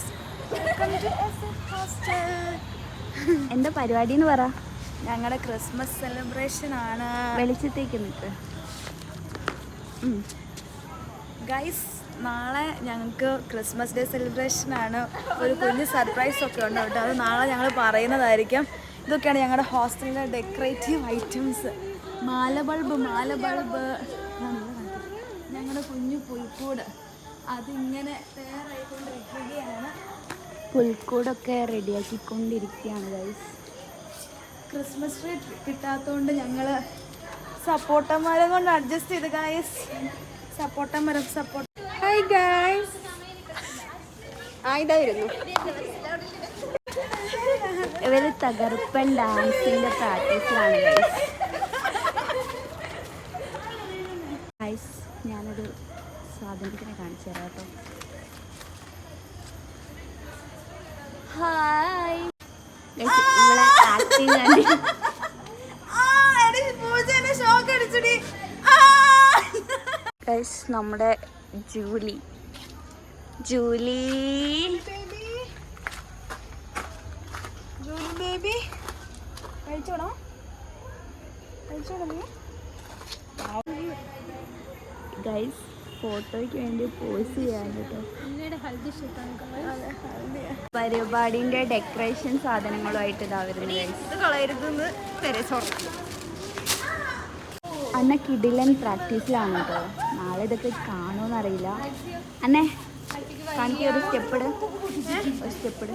എന്താ പരിപാടി എന്ന് പറ. ഞങ്ങളുടെ ക്രിസ്മസ് സെലിബ്രേഷൻ ആണ്. വെളിച്ചത്തേക്ക് നിൽക്ക് ഗൈസ് നാളെ ഞങ്ങൾക്ക് ക്രിസ്മസ് ഡേ സെലിബ്രേഷൻ ആണ്. ഒരു കുഞ്ഞ് സർപ്രൈസ് ഒക്കെ ഉണ്ട് കേട്ടോ. അത് നാളെ ഞങ്ങൾ പറയുന്നതായിരിക്കും. ഇതൊക്കെയാണ് ഞങ്ങളുടെ ഹോസ്റ്റലിലെ ഡെക്കറേറ്റീവ് ഐറ്റംസ് മാല ബൾബ് മാല ബൾബ് ഞങ്ങളുടെ കുഞ്ഞു പുൽക്കൂട്. അതിങ്ങനെ തയ്യാറായിക്കൊണ്ടിരിക്കുകയാണ്. പുൽക്കൂടൊക്കെ റെഡിയാക്കിക്കൊണ്ടിരിക്കുകയാണ് ഗൈസ് ക്രിസ്മസ് ട്രീ കിട്ടാത്തതുകൊണ്ട് ഞങ്ങൾ സപ്പോർട്ടന്മാരെ കൊണ്ട് അഡ്ജസ്റ്റ് ചെയ്ത് ഗായസ് മരം സപ്പോർട്ട് ഹായ് ആ ആയിതായിരുന്നു ഇവർ തകർപ്പൻ ഡാൻസിന്റെ പ്രാക്ടീസിലാണ് ഗൈസ് ഗൈസ് ഞാനൊരു സാധനത്തിനെ കാണിച്ചു തരാം കേട്ടോ ഹായ് ഇവിടെ ആക്ടിങ് കണ്ടി ഗൈസ് നമ്മുടെ ജൂലി. ജൂലി. ജൂലി ബേബി കഴിച്ചോടാ. കഴിച്ചോടാ ഗൈസ് ഫോട്ടോയ്ക്ക് വേണ്ടി പോസ് ചെയ്യാൻ കേട്ടോ. പരിപാടിന്റെ ഡെക്കറേഷൻ സാധനങ്ങളുമായിട്ട് ഇതാ വരുന്നത് അന്ന കിടിലൻ പ്രാക്ടീസിലാണ് കേട്ടോ. നാളെ ഇതൊക്കെ കാണുമെന്ന് അറിയില്ല അന്നേ കാണിക്കൊരു സ്റ്റെപ്പ് ഒരു സ്റ്റെപ്പ് ഇട്.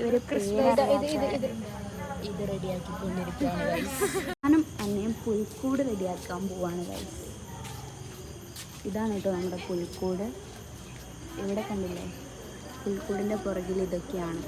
ഇവർ ഇത് റെഡിയാക്കിക്കൊണ്ടിരിക്കുകയാണ് ഞാനും അന്നയും പുൽക്കൂട് റെഡിയാക്കാൻ പോവാണ് ഗൈസ് ഇതാണ് കേട്ടോ നമ്മുടെ പുൽക്കൂട്. ഇവിടെ കണ്ടില്ലേ? പുൽക്കൂടിന്റെ പുറകിൽ ഇതൊക്കെയാണ്.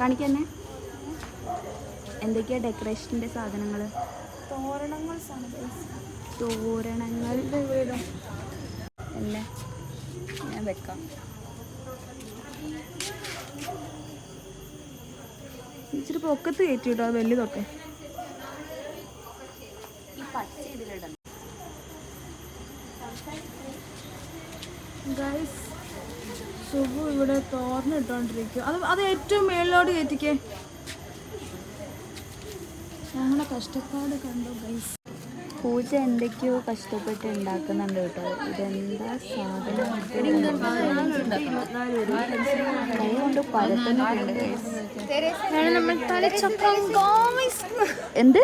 കാണിക്കന്നെ. എന്തൊക്കെയാ ഡെക്കറേഷന്റെ സാധനങ്ങൾ തോരണങ്ങൾ തോരണങ്ങൾ. അല്ലേ ഞാൻ വെക്കാം. ഇച്ചിരി പൊക്കത്ത് കയറ്റി കേട്ടോ വലുതൊക്കെ ഈ പച്ച ഇതിലിടണം. ഗൈസ് സുബു ഇവിടെ തോർന്നിട്ടോണ്ടിരിക്കും. അത് അത് ഏറ്റവും മേളിലോട്ട് കയറ്റിക്കേ. ഞങ്ങളുടെ കഷ്ടപ്പാട് കണ്ടു ഗൈസ് പൂജ എന്തൊക്കെയോ കഷ്ടപ്പെട്ട് ഉണ്ടാക്കുന്നുണ്ട് കേട്ടോ. ഇതെന്താ സാധനം? കൈ കൊണ്ട്? പരത്തുന്നുണ്ട് എന്ത്?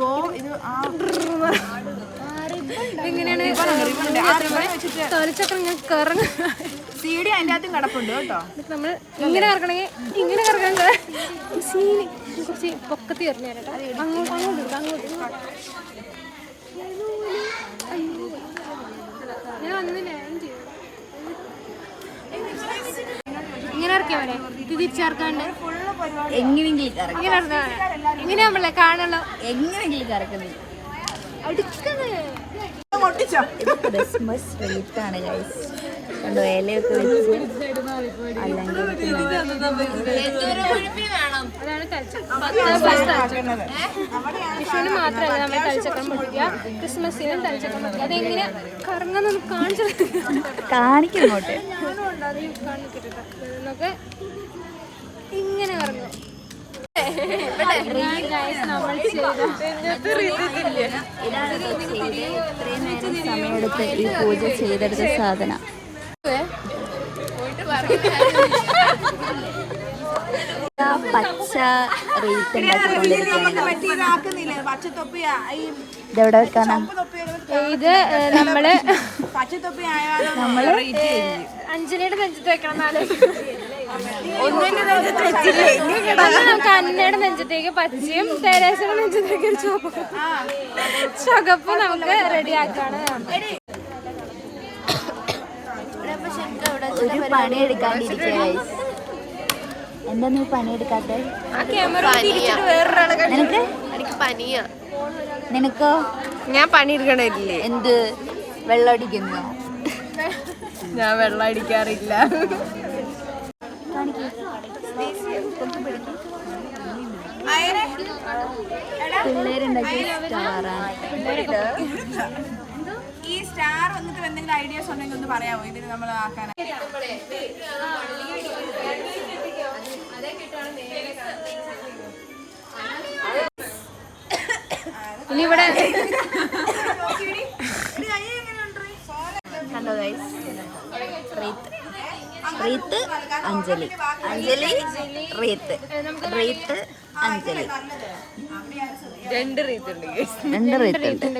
ബോ ഇത് ആ എങ്ങനെയാണ് തലച്ചക്രം ഞാൻ കറങ്ങ. സി ഡി അതിന്റെ അകത്തും കിടപ്പുണ്ട് കേട്ടോ. നമ്മൾ ഇങ്ങനെ കറങ്ങണമെങ്കിൽ ഇങ്ങനെ കറങ്ങാൻ സീനി കുറച്ച് പൊക്കത്തി എറിഞ്ഞു തരട്ടെ അങ്ങോട്ട് അങ്ങോട്ട് അങ്ങോട്ട്. ഞാൻ ചെയ്തു. ഇങ്ങനെ ഇറക്കിയ പോലെ ഇത് തിരിച്ചിറക്കാണ്ട് എങ്ങനെയെങ്കിലും ഇങ്ങനെ ഇങ്ങനെ നമ്മളെ കാണുള്ളൂ. എങ്ങനെയെങ്കിലും കറക്കുന്നില്ല അടുക്കുന്നത് കണ്ടോ ഇലയൊക്കെ വെച്ച്. അല്ലെങ്കിൽ മാത്രമല്ല നമ്മൾ ഇങ്ങനെ സമയമെടുത്ത് ഈ പൂജ ചെയ്തെടുത്ത സാധനം. പച്ച ഇതെവിടെ വെക്കാനാ? ഇത് നമ്മൾ നമ്മൾ അഞ്ജലിയുടെ നെഞ്ചത്ത് വെക്കണം എന്നാലും. നമുക്ക് അന്നയുടെ നെഞ്ചത്തേക്ക് പച്ചയും തേരാശയുടെ നെഞ്ചത്തേക്ക് ചുവപ്പും. ചുവപ്പ് ചുവപ്പ് നമുക്ക് റെഡിയാക്കാണ്. ഒരു പണി എന്താ നീ പണിയെടുക്കാത്തെ? നിനക്ക്? എനിക്ക് പനിയാ. നിനക്കോ? ഞാൻ പണിയെടുക്കണില്ലേ? എന്ത്? വെള്ളമടിക്കുന്നു ഞാൻ വെള്ളം അടിക്കാറില്ല. പിള്ളേരുണ്ടാക്കിയ സ്റ്റാറാണ് സ്റ്റാർ വന്നിട്ട് എന്തെങ്കിലും ഐഡിയാസ് ഉണ്ടെങ്കിൽ ഒന്ന് പറയാമോ? ഇതിന് നമ്മൾ ആക്കാൻ. ഇനി ഇവിടെ കണ്ടോ guys. Wreath. Wreath Anjali. Anjali wreath. Wreath Anjali. രണ്ട് റീത്ത് ഉണ്ട് രണ്ട് റീത്ത് ഉണ്ട്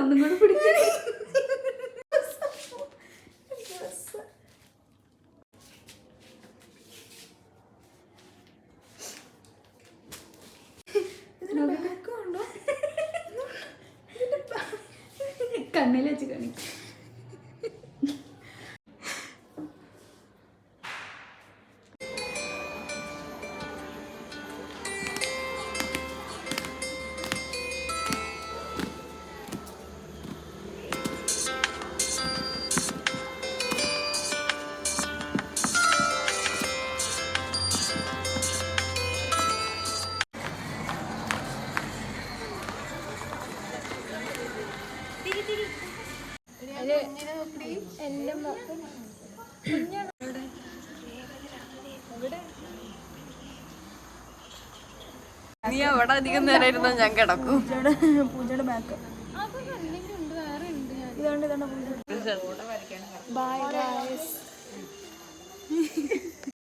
ഒന്നും കൂടെ പിടിക്കാൻ കണ്ണിൽ വെച്ച് കാണിക്കും. നീ അവിടെ അധികം നേരം ഇരുന്നാ ഞാൻ കിടക്കും. പൂജയുടെ ബാക്ക് ഇതാണ് ഇതാണ് ഉണ്ട് വേറെ ഉണ്ട് ഞാൻ. ഇതുകൊണ്ട് ഇതുകൊണ്ട് പൂജ. Bye guys